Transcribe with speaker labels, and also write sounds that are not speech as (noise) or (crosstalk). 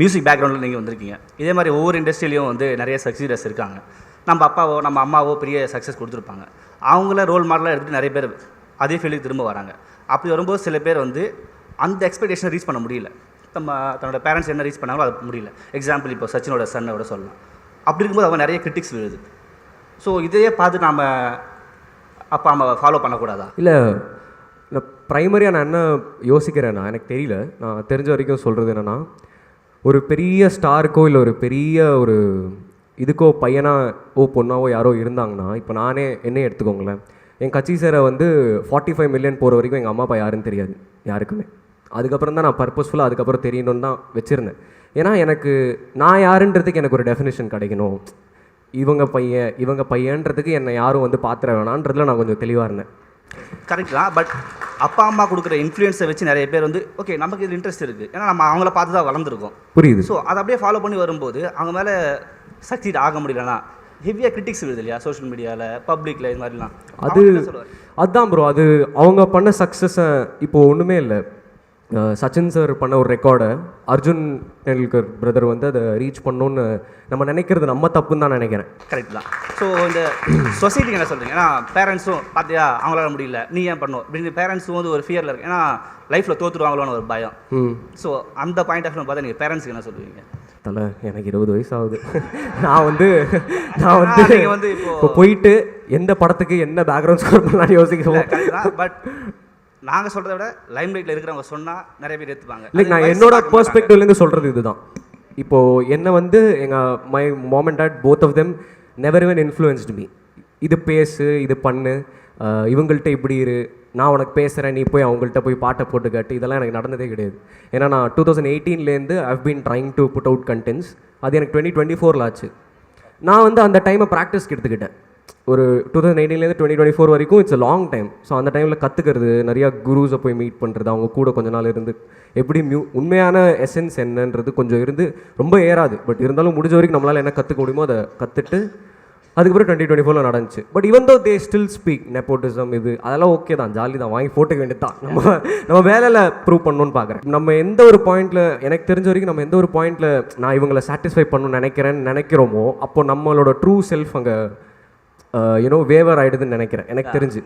Speaker 1: Music பேக்ரவுண்டில் நீங்கள் வந்திருக்கீங்க. இதே மாதிரி ஒவ்வொரு இண்டஸ்ட்ரியிலையும் வந்து நிறைய சக்சீடர்ஸ் இருக்காங்க. நம்ம அப்பாவோ நம்ம அம்மாவோ பெரிய சக்ஸஸ் கொடுத்துருப்பாங்க. அவங்கள ரோல் மாடலாக எடுத்துகிட்டு நிறைய பேர் அதே ஃபீல்டுக்கு திரும்ப வராங்க. அப்படி வரும்போது சில பேர் வந்து அந்த எக்ஸ்பெக்டேஷனை ரீச் பண்ண முடியல. நம்ம தன்னோட பேரண்ட்ஸ் என்ன ரீச் பண்ணாங்களோ அது முடியல. எக்ஸாம்பிள் இப்போ சச்சினோட சன்னை விட சொல்லலாம். அப்படி இருக்கும்போது அவன் நிறைய கிரிட்டிக்ஸ் விழுது. ஸோ இதையே பார்த்து நாம் அப்பா அம்மாவை ஃபாலோ பண்ணக்கூடாதா?
Speaker 2: இல்லை நான் ப்ரைமரியாக நான் என்ன யோசிக்கிறேன்னா எனக்கு தெரியல. நான் தெரிஞ்ச வரைக்கும் சொல்கிறது என்னென்னா ஒரு பெரிய ஸ்டாருக்கோ இல்லை ஒரு பெரிய ஒரு இதுக்கோ பையனா ஓ பொண்ணாவோ யாரோ இருந்தாங்கன்னா இப்போ நானே என்னையே எடுத்துக்கோங்களேன். என் கட்சி சேர வந்து ஃபார்ட்டி ஃபைவ் மில்லியன் போகிற வரைக்கும் எங்கள் அம்மா அப்பா யாருன்னு தெரியாது யாருக்குமே. அதுக்கப்புறம் தான் நான் பர்பஸ்ஃபுல்லாக அதுக்கப்புறம் தெரியணும்னு தான் வச்சுருந்தேன். ஏன்னா எனக்கு நான் யாருன்றதுக்கு எனக்கு ஒரு டெஃபினேஷன் கிடைக்கணும். இவங்க பையன் இவங்க பையன்றதுக்கு என்னை யாரும் வந்து பாத்திர வேணான்றதுல நான் கொஞ்சம் தெளிவாக இருந்தேன்.
Speaker 1: கரெக்ட் தான் பட் அப்பா அம்மா கொடுக்குற இன்ஃப்ளூயன்ஸை வச்சு நிறைய பேர் வந்து ஓகே நமக்கு இதில் இன்ட்ரெஸ்ட் இருக்குது ஏன்னா நம்ம அவங்கள பார்த்து தான் வளர்ந்துருக்கோம்.
Speaker 2: புரியுது.
Speaker 1: ஸோ அதை அப்படியே ஃபாலோ பண்ணி வரும்போது அவங்க மேலே சக்சீட் ஆக முடியலனா ஹெவியாக கிரிட்டிக்ஸ் விழுது இல்லையா? சோஷியல் மீடியாவில் பப்ளிக்கில் இது மாதிரிலாம்.
Speaker 2: அது? அதுதான் ப்ரோ அது அவங்க பண்ண சக்ஸஸை இப்போ ஒன்றுமே இல்லை. சச்சின் சார் பண்ண ஒரு ரெக்கார்டை அர்ஜுன் டெண்டுல்கர் பிரதர் வந்து அதை ரீச் பண்ணணும்னு நம்ம நினைக்கிறது நம்ம தப்புன்னு தான் நினைக்கிறேன்.
Speaker 1: கரெக்ட் தான். ஸோ இந்த சொசைட்டிக்கு என்ன சொல்கிறீங்க ஏன்னா பேரண்ட்ஸும் பார்த்தியா அவங்களால முடியல. நீ ஏன் பண்ணும் இப்படின்னு பேரண்ட்ஸும் வந்து ஒரு ஃபியரில் இருக்கு. ஏன்னா லைஃப்பில் தோற்றுருவாங்களோன்னு ஒரு பயம்.
Speaker 2: ம்.
Speaker 1: ஸோ அந்த பாயிண்ட் ஆஃப் பார்த்தா நீங்கள் பேரண்ட்ஸ்க்கு என்ன சொல்லுவீங்க?
Speaker 2: தலை எனக்கு இருபது வயசு ஆகுது (laughs) நான் வந்து நான் வந்து
Speaker 1: வந்து இப்போ-
Speaker 2: போயிட்டு எந்த படத்துக்கு என்ன பேக்ரவுண்ட் ஸ்கோர்
Speaker 1: கரெக்ட் தான். பட் நாங்கள் சொல்கிறத விட லைம் லைட்டில் இருக்கிறவங்க சொன்னால் நிறைய பேர் ஏற்றுப்பாங்க
Speaker 2: லைக் நான் என்னோட பெர்ஸ்பெக்டிவ்லேருந்து சொல்கிறது இதுதான். இப்போது என்னை வந்து எங்கள் my mom and dad both of them never even influenced me இது பேசு இது பண்ணு இவங்கள்ட்ட இப்படி இரு நான் உனக்கு பேசுகிறேன் நீ போய் அவங்கள்ட்ட போய் பாட்டை போட்டு காட்டு இதெல்லாம் எனக்கு நடந்ததே கிடையாது. ஏன்னா நான் two thousand எயிட்டீன்லேருந்து I've been trying to put out contents அது எனக்கு டுவெண்ட்டி டுவெண்ட்டி ஃபோரில் ஆச்சு. நான் வந்து அந்த டைமை ப்ராக்டிஸ்க்கு எடுத்துக்கிட்டேன் ஒரு டூ தௌசண்ட் நைன்டீன்லேருந்து டுவெண்ட்டி டுவெண்ட்டி ஃபோர் வரைக்கும் இட்ஸ் லாங் டைம் ஸோ அந்த டைமில் கற்றுக்கிறது நிறையா குருஸை போய் மீட் பண்ணுறது அவங்க கூட கொஞ்ச நாள் இருந்து எப்படி மியூ உண்மையான எசன்ஸ் என்னன்றது கொஞ்சம் இருந்து ரொம்ப ஏறாது. பட் இருந்தாலும் முடிஞ்ச வரைக்கும் நம்மளால் என்ன கற்றுக்க முடியுமோ அதை கற்றுட்டு அதுக்கப்புறம் டுவெண்ட்டி டுவெண்ட்டி ஃபோரில் நடந்துச்சு. பட் இவன் தோ தே ஸ்டில் ஸ்பீக் நெப்போட்டிசம் இது அதெல்லாம் ஓகே தான். ஜாலி தான். வாங்கி போட்டுக்க வேண்டியது தான் நம்ம நம்ம வேலையில் ப்ரூவ் பண்ணணும்னு பார்க்குறேன் நம்ம எந்த ஒரு பாயிண்ட்டில் எனக்கு தெரிஞ்ச வரைக்கும் நம்ம எந்த ஒரு பாயிண்ட்டில் நான் இவங்களை சாட்டிஸ்ஃபை பண்ணணும்னு நினைக்கிறேன்னு நினைக்கிறோமோ அப்போ நம்மளோட ட்ரூ செல்ஃப் அங்கே யூனோ வேவர் ஆயிடுதுன்னு நினைக்கிறேன். எனக்கு தெரிஞ்சு.